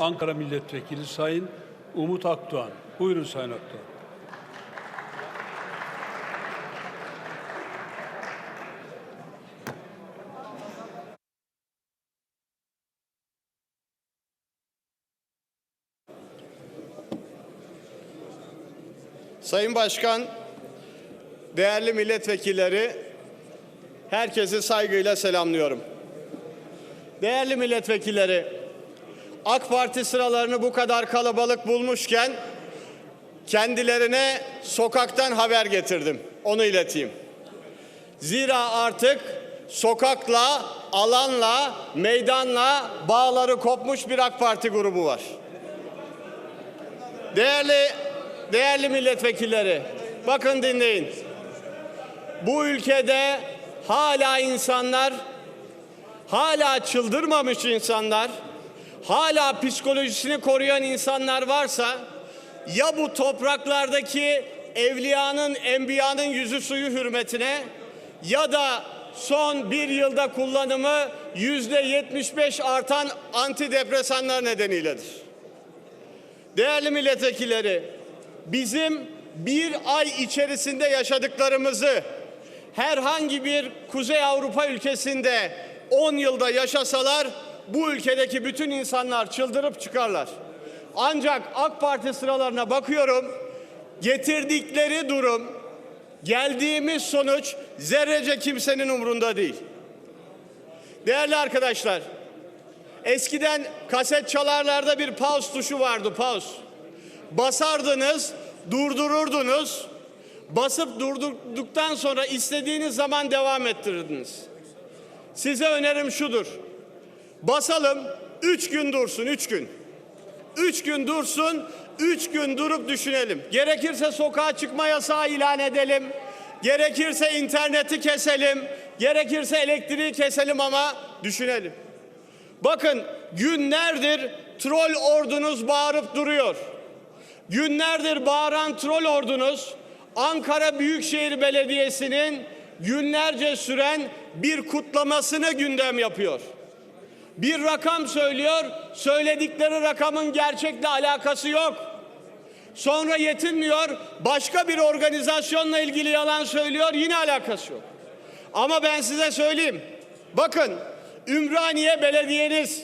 Ankara Milletvekili Sayın Umut Akdoğan. Buyurun Sayın Akdoğan. Sayın Başkan, değerli milletvekilleri, herkesi saygıyla selamlıyorum. Değerli milletvekilleri, AK Parti sıralarını bu kadar kalabalık bulmuşken kendilerine sokaktan haber getirdim. Onu ileteyim. Zira artık sokakla, alanla, meydanla bağları kopmuş bir AK Parti grubu var. Değerli değerli milletvekilleri, bakın dinleyin. Bu ülkede hala insanlar, hala çıldırmamış insanlar, hala psikolojisini koruyan insanlar varsa ya bu topraklardaki evliyanın, enbiyanın yüzü suyu hürmetine ya da son bir yılda kullanımı yüzde 75 artan antidepresanlar nedeniyledir. Değerli milletvekilleri, bizim bir ay içerisinde yaşadıklarımızı herhangi bir Kuzey Avrupa ülkesinde 10 yılda yaşasalar bu ülkedeki bütün insanlar çıldırıp çıkarlar. Ancak AK Parti sıralarına bakıyorum, getirdikleri durum, geldiğimiz sonuç zerrece kimsenin umrunda değil. Değerli arkadaşlar, eskiden kaset çalarlarda bir pause tuşu vardı, pause basardınız, durdururdunuz. Basıp durdurduktan sonra istediğiniz zaman devam ettirirdiniz. Size önerim şudur. Basalım, üç gün dursun, üç gün. Üç gün dursun, üç gün durup düşünelim. Gerekirse sokağa çıkma yasağı ilan edelim. Gerekirse interneti keselim. Gerekirse elektriği keselim ama düşünelim. Bakın günlerdir troll ordunuz bağırıp duruyor. Günlerdir bağıran troll ordunuz Ankara Büyükşehir Belediyesi'nin günlerce süren bir kutlamasını gündem yapıyor. Bir rakam söylüyor, söyledikleri rakamın gerçekle alakası yok. Sonra yetinmiyor, başka bir organizasyonla ilgili yalan söylüyor, yine alakası yok. Ama ben size söyleyeyim. Bakın, Ümraniye Belediyeniz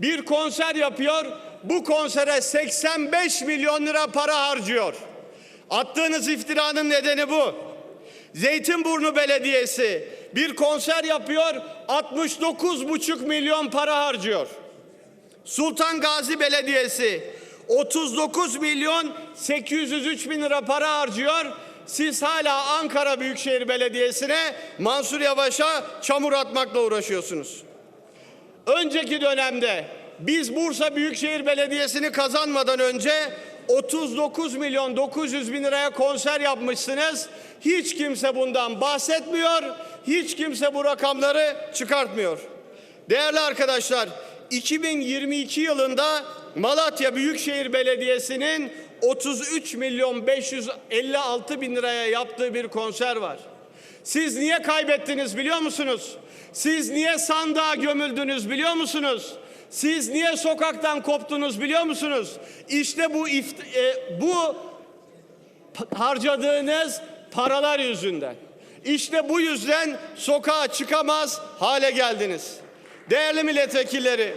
bir konser yapıyor, bu konsere 85 milyon lira para harcıyor. Attığınız iftiranın nedeni bu. Zeytinburnu Belediyesi bir konser yapıyor, 69,5 milyon para harcıyor. Sultan Gazi Belediyesi 39 milyon 803 bin lira para harcıyor. Siz hala Ankara Büyükşehir Belediyesi'ne Mansur Yavaş'a çamur atmakla uğraşıyorsunuz. Önceki dönemde biz Bursa Büyükşehir Belediyesi'ni kazanmadan önce 39 milyon 900 bin liraya konser yapmışsınız. Hiç kimse bundan bahsetmiyor. Hiç kimse bu rakamları çıkartmıyor. Değerli arkadaşlar, 2022 yılında Malatya Büyükşehir Belediyesi'nin 33 milyon 556 bin liraya yaptığı bir konser var. Siz niye kaybettiniz biliyor musunuz? Siz niye sandığa gömüldünüz biliyor musunuz? Siz niye sokaktan koptunuz biliyor musunuz? İşte bu ift- e, bu harcadığınız paralar yüzünden. İşte bu yüzden sokağa çıkamaz hale geldiniz. Değerli milletvekilleri,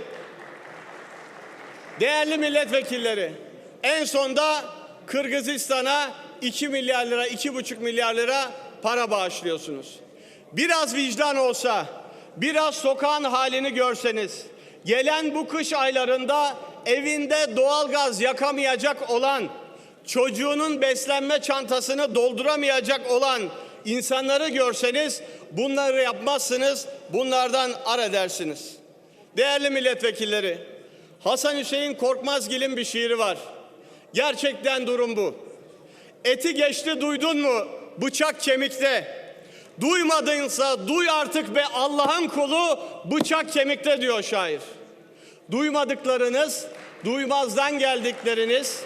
değerli milletvekilleri, en sonda Kırgızistan'a 2 milyar lira, 2,5 milyar lira para bağışlıyorsunuz. Biraz vicdan olsa, biraz sokağın halini görseniz, gelen bu kış aylarında evinde doğalgaz yakamayacak olan, çocuğunun beslenme çantasını dolduramayacak olan insanları görseniz bunları yapmazsınız, bunlardan ar edersiniz. Değerli milletvekilleri, Hasan Hüseyin Korkmazgil'in bir şiiri var. Gerçekten durum bu. Eti geçti duydun mu? Bıçak kemikte. Duymadınsa duy artık be Allah'ın kulu bıçak kemikte diyor şair. Duymadıklarınız, duymazdan geldikleriniz,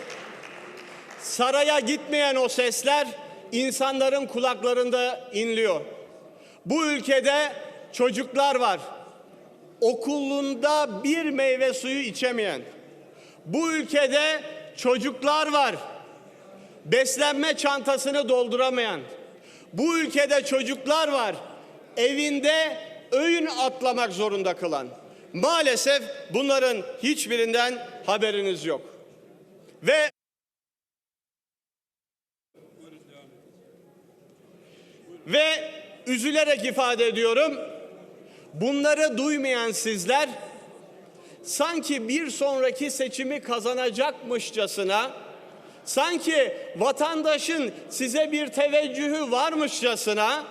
saraya gitmeyen o sesler insanların kulaklarında inliyor. Bu ülkede çocuklar var. Okulunda bir meyve suyu içemeyen, Bu ülkede çocuklar var. Beslenme çantasını dolduramayan. Bu ülkede çocuklar var. Evinde öğün atlamak zorunda kılan. Maalesef bunların hiçbirinden haberiniz yok. Ve Ve üzülerek ifade ediyorum. Bunları duymayan sizler sanki bir sonraki seçimi kazanacakmışçasına, sanki vatandaşın size bir teveccühü varmışçasına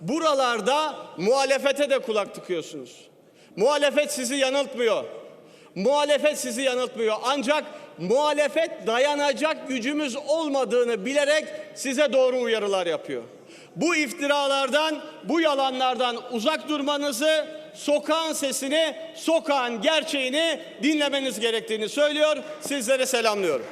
buralarda muhalefete de kulak tıkıyorsunuz. Muhalefet sizi yanıltmıyor. Muhalefet sizi yanıltmıyor. Ancak muhalefet dayanacak gücümüz olmadığını bilerek size doğru uyarılar yapıyor. Bu iftiralardan, bu yalanlardan uzak durmanızı, sokağın sesini, sokağın gerçeğini dinlemeniz gerektiğini söylüyor. Sizlere selamlıyorum.